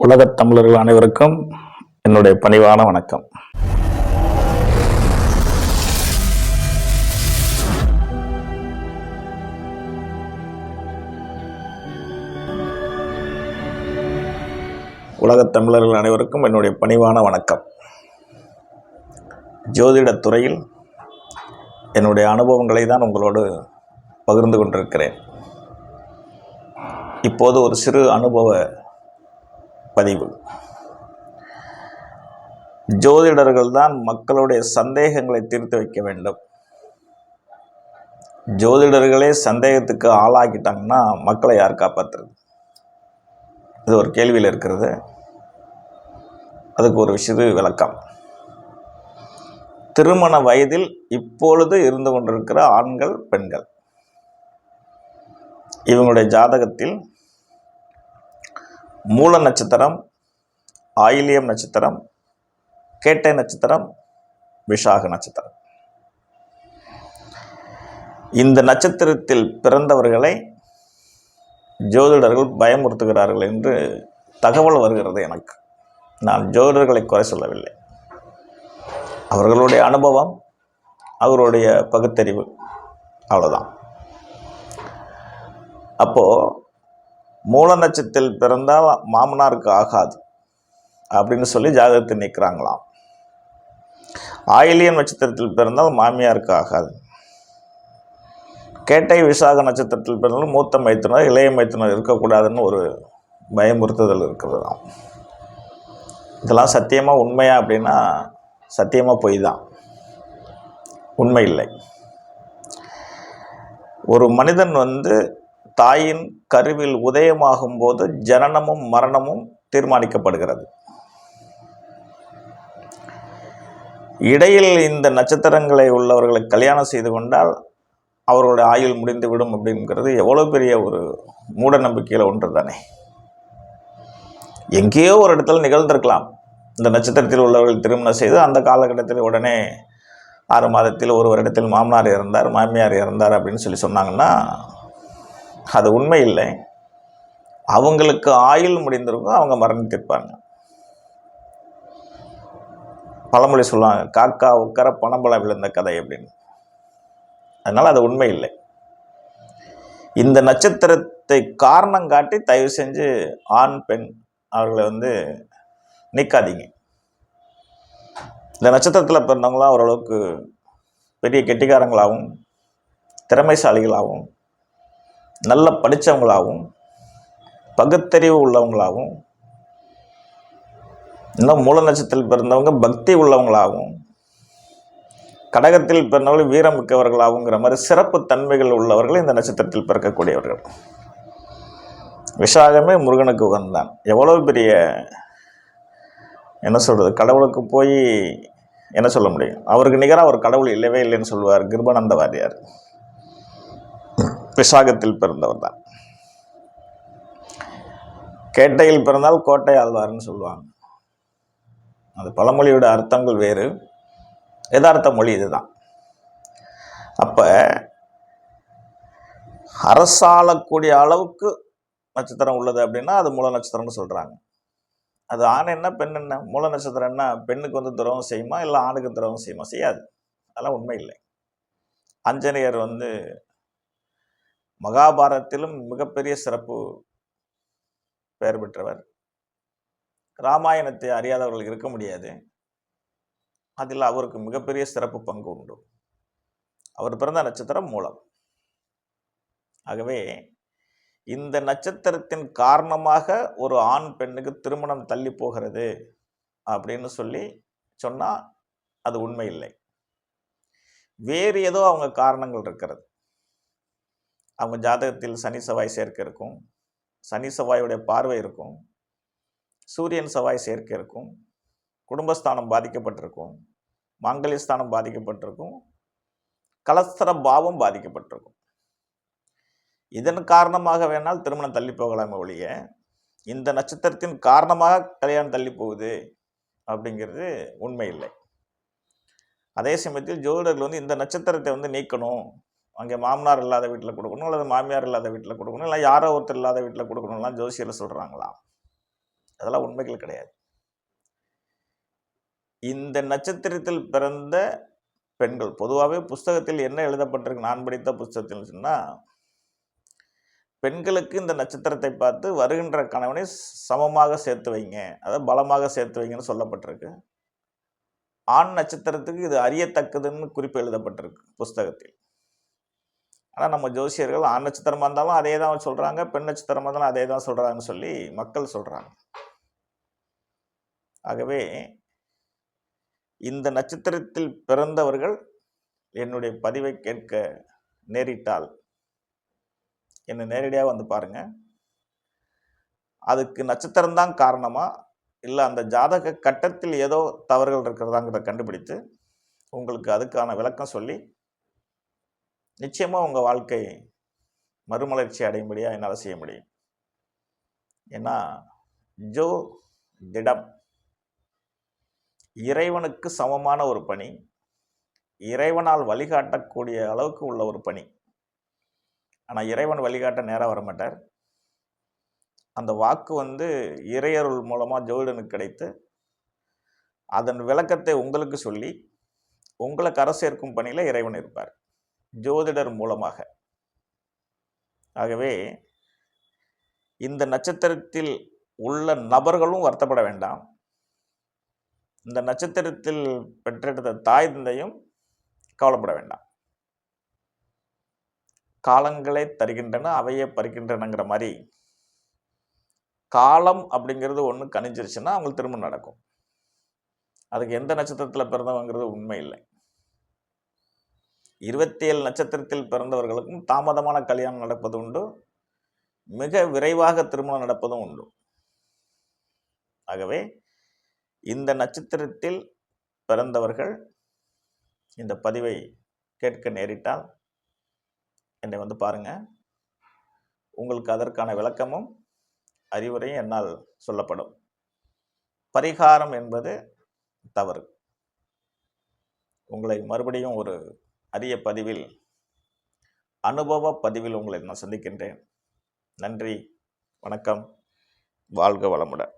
உலகத் தமிழர்கள் அனைவருக்கும் என்னுடைய பணிவான வணக்கம். உலகத் தமிழர்கள் அனைவருக்கும் என்னுடைய பணிவான வணக்கம். ஜோதிடத் துறையில் என்னுடைய அனுபவங்களை தான் உங்களோடு பகிர்ந்து கொண்டிருக்கிறேன். இப்போது ஒரு சிறு அனுபவ பதிவு. ஜோதிடர்கள் தான் மக்களுடைய சந்தேகங்களை தீர்த்து வைக்க வேண்டும். ஜோதிடர்களே சந்தேகத்துக்கு ஆளாக்கிட்டாங்கன்னா மக்களை யார் காப்பாற்றுறது இது ஒரு கேள்வியில் இருக்கிறது. அதுக்கு ஒரு விஷயத்து விளக்கம். திருமண வயதில் இப்பொழுது இருந்து கொண்டிருக்கிற ஆண்கள் பெண்கள். இவங்களுடைய ஜாதகத்தில் மூல நட்சத்திரம் ஆயிலியம் நட்சத்திரம் கேட்டை நட்சத்திரம் விஷாக நட்சத்திரம். இந்த நட்சத்திரத்தில் பிறந்தவர்களை ஜோதிடர்கள் பயமுறுத்துகிறார்கள் என்று தகவல் வருகிறது எனக்கு. நான் ஜோதிடர்களை குறை சொல்லவில்லை. அவர்களுடைய அனுபவம் அவருடைய பகுத்தறிவு அவ்வளோதான் அப்போது மூல நட்சத்திரத்தில் பிறந்தால் மாமனாருக்கு ஆகாது அப்படின்னு சொல்லி ஜாதகத்தை நிற்கிறாங்களாம் ஆயிலியன் நட்சத்திரத்தில் பிறந்தால் மாமியாருக்கு ஆகாது. கேட்டை விசாக நட்சத்திரத்தில் பிறந்தாலும் மூத்த மைத்துனர் இளைய மைத்துனர் இருக்கக்கூடாதுன்னு ஒரு பயமுறுத்துதல் இருக்கிறது தான் இதெல்லாம் சத்தியமாக உண்மையா அப்படின்னா சத்தியமாக பொய் தான் உண்மை இல்லை. ஒரு மனிதன் வந்து தாயின் கருவில் உதயமாகும் போது ஜனனமும் மரணமும் தீர்மானிக்கப்படுகிறது. இடையில் இந்த நட்சத்திரங்களை உள்ளவர்களை கல்யாணம் செய்து கொண்டால் அவர்களுடைய ஆயுள் முடிந்து விடும் அப்படிங்கிறது எவ்வளோ பெரிய ஒரு மூட நம்பிக்கையில் ஒன்று தானே. எங்கேயோ ஒரு இடத்துல நிகழ்ந்திருக்கலாம். இந்த நட்சத்திரத்தில் உள்ளவர்கள் திருமணம் செய்து அந்த காலகட்டத்தில் உடனே ஆறு மாதத்தில் ஒரு வருடத்தில் மாமனார் இறந்தார் மாமியார் இறந்தார் அப்படின்னு சொல்லி சொன்னாங்கன்னா அது உண்மை இல்லை. அவங்களுக்கு ஆயுள் முடிந்திருக்கும் அவங்க மரணித்திருப்பாங்க. பழமொழி சொல்லுவாங்க காக்கா உட்கார பணம்பழம் விழுந்த கதை அப்படின்னு. அதனால் அது உண்மை இல்லை. இந்த நட்சத்திரத்தை காரணம் காட்டி தயவு செஞ்சு ஆண் பெண் அவர்களை வந்து நீக்காதீங்க. இந்த நட்சத்திரத்தில் பிறந்தவங்களாம் ஓரளவுக்கு பெரிய கெட்டிக்காரங்களாகவும் திறமைசாலிகளாகவும் நல்ல படித்தவங்களாகவும் பகுத்தறிவு உள்ளவங்களாகவும் இன்னும் மூல நட்சத்திரத்தில் பிறந்தவங்க பக்தி உள்ளவங்களாகவும் கடகத்தில் பிறந்தவர்கள் வீரம் மிக்கவர்களாகுங்கிற மாதிரி சிறப்பு தன்மைகள் உள்ளவர்கள் இந்த நட்சத்திரத்தில் பிறக்கக்கூடியவர்கள். விஷாகமே முருகனுக்கு உகந்தான் எவ்வளோ பெரிய என்ன சொல்கிறது கடவுளுக்கு போய் என்ன சொல்ல முடியும்? அவருக்கு நிகராக ஒரு கடவுள் இல்லவே இல்லைன்னு சொல்லுவார் கிருபானந்த வாரியார். விசாகத்தில் பிறந்தவர் தான். கேட்டையில் பிறந்தால் கோட்டை ஆழ்வார்னு சொல்லுவாங்க. அது பழமொழியோட அர்த்தங்கள் வேறு. யதார்த்த மொழி இதுதான். அப்போ அரசாளக்கூடிய அளவுக்கு நட்சத்திரம் உள்ளது அப்படின்னா அது மூல நட்சத்திரம்னு சொல்கிறாங்க அது ஆண் என்ன பெண் என்ன? மூல நட்சத்திரம் என்ன? பெண்ணுக்கு வந்து துரோகம் செய்யுமா? இல்லை ஆணுக்கு துரோகம் செய்யுமா? செய்யாது. அதெல்லாம் உண்மை இல்லை. அஞ்சனையர் வந்து மகாபாரதத்திலும் மிகப்பெரிய சிறப்பு பெயர் பெற்றவர். ராமாயணத்தை அறியாதவர்கள் இருக்க முடியாது. அதில் அவருக்கு மிகப்பெரிய சிறப்பு பங்கு உண்டு. அவர் பிறந்த நட்சத்திரம் மூலம். ஆகவே இந்த நட்சத்திரத்தின் காரணமாக ஒரு ஆண் பெண்ணுக்கு திருமணம் தள்ளி போகிறது அப்படின்னு சொல்லி சொன்னால் அது உண்மை இல்லை. வேறு ஏதோ அவங்க காரணங்கள் இருக்கிறது. அவங்க ஜாதகத்தில் சனி செவ்வாய் சேர்க்கை இருக்கும். சனி செவ்வாயுடைய பார்வை இருக்கும். சூரியன் செவ்வாய் சேர்க்கை இருக்கும். குடும்பஸ்தானம் பாதிக்கப்பட்டிருக்கும். மாங்கல்யஸ்தானம் பாதிக்கப்பட்டிருக்கும். கலஸ்தர பாவம் பாதிக்கப்பட்டிருக்கும். இதன் காரணமாக வேணால் திருமணம் தள்ளி போகலாமே ஒழிய இந்த நட்சத்திரத்தின் காரணமாக கல்யாணம் தள்ளி போகுது அப்படிங்கிறது உண்மை இல்லை. அதே சமயத்தில் ஜோதிடர்கள் வந்து இந்த நட்சத்திரத்தை வந்து நீக்கணும். அங்கே மாமனார் இல்லாத வீட்டில் கொடுக்கணும் அல்லது மாமியார் இல்லாத வீட்டில் கொடுக்கணும் இல்லை யாரோ ஒருத்தர் இல்லாத வீட்டில் கொடுக்கணும்லாம் ஜோசியர் சொல்கிறாங்களாம் அதெல்லாம் உண்மைகள் கிடையாது. இந்த நட்சத்திரத்தில் பிறந்த பெண்கள் பொதுவாகவே புஸ்தகத்தில் என்ன எழுதப்பட்டிருக்கு நான் படித்த புஸ்தகத்தில் சொன்னால் பெண்களுக்கு இந்த நட்சத்திரத்தை பார்த்து வருகின்ற கணவனை சமமாக சேர்த்து வைங்க அதாவது பலமாக சேர்த்து வைங்கன்னு சொல்லப்பட்டிருக்கு. ஆண் நட்சத்திரத்துக்கு இது அறியத்தக்கதுன்னு குறிப்பு எழுதப்பட்டிருக்கு புஸ்தகத்தில். ஆனால் நம்ம ஜோசியர்கள் ஆண் நட்சத்திரமாக இருந்தாலும் அதே தான் சொல்கிறாங்க பெண் நட்சத்திரமாக இருந்தாலும் அதே தான் சொல்கிறாங்கன்னு சொல்லி மக்கள் சொல்கிறாங்க ஆகவே இந்த நட்சத்திரத்தில் பிறந்தவர்கள் என்னுடைய பதிவை கேட்க நேரிட்டால் என்னை நேரடியாக வந்து பாருங்கள் அதுக்கு நட்சத்திரம்தான் காரணமாக இல்லை அந்த ஜாதக கட்டத்தில் ஏதோ தவறுகள் இருக்கிறதாங்கிறத கண்டுபிடித்து உங்களுக்கு அதுக்கான விளக்கம் சொல்லி நிச்சயமாக உங்கள் வாழ்க்கை மறுமலர்ச்சி அடையும்படியாக என்னால் செய்ய முடியும். ஏன்னா ஜோ திடம். இறைவனுக்கு சமமான ஒரு பணி இறைவனால் வழிகாட்டக்கூடிய அளவுக்கு உள்ள ஒரு பணி. ஆனால் இறைவன் வழிகாட்ட நேராக வர மாட்டார் அந்த வாக்கு வந்து இறையருள் மூலமாக ஜோதிடனுக்கு கிடைத்து அதன் விளக்கத்தை உங்களுக்கு சொல்லி உங்களை கரை சேர்க்கும் பணியில் இறைவன் இருப்பார். ஜோதிடர் மூலமாக. ஆகவே இந்த நட்சத்திரத்தில் உள்ள நபர்களும் வருத்தப்பட வேண்டாம். இந்த நட்சத்திரத்தில் பெற்றெடுத்த தாய் தந்தையும் கவலைப்பட வேண்டாம். காலங்களே தருகின்றன அவையே பறிக்கின்றனங்கிற மாதிரி. காலம் அப்படிங்கிறது ஒன்று கணிஞ்சிருச்சுன்னா அவங்களுக்கு திரும்ப நடக்கும். அதுக்கு எந்த நட்சத்திரத்தில் பிறந்தவங்கிறது உண்மை இல்லை. இருபத்தி ஏழு நட்சத்திரத்தில் பிறந்தவர்களுக்கும் தாமதமான கல்யாணம் நடப்பது உண்டு. மிக விரைவாக திருமணம் நடப்பதும் உண்டு. ஆகவே இந்த நட்சத்திரத்தில் பிறந்தவர்கள் இந்த பதிவை கேட்க நேரிட்டால் என்னை வந்து பாருங்கள் உங்களுக்கு அதற்கான விளக்கமும் அறிவுரையும் என்னால் சொல்லப்படும். பரிகாரம் என்பது தவறு. உங்களை மறுபடியும் ஒரு அரிய பதிவில் அனுபவ பதிவில் உங்களை நான் சந்திக்கின்றேன். நன்றி வணக்கம் வாழ்க வளமுடன்.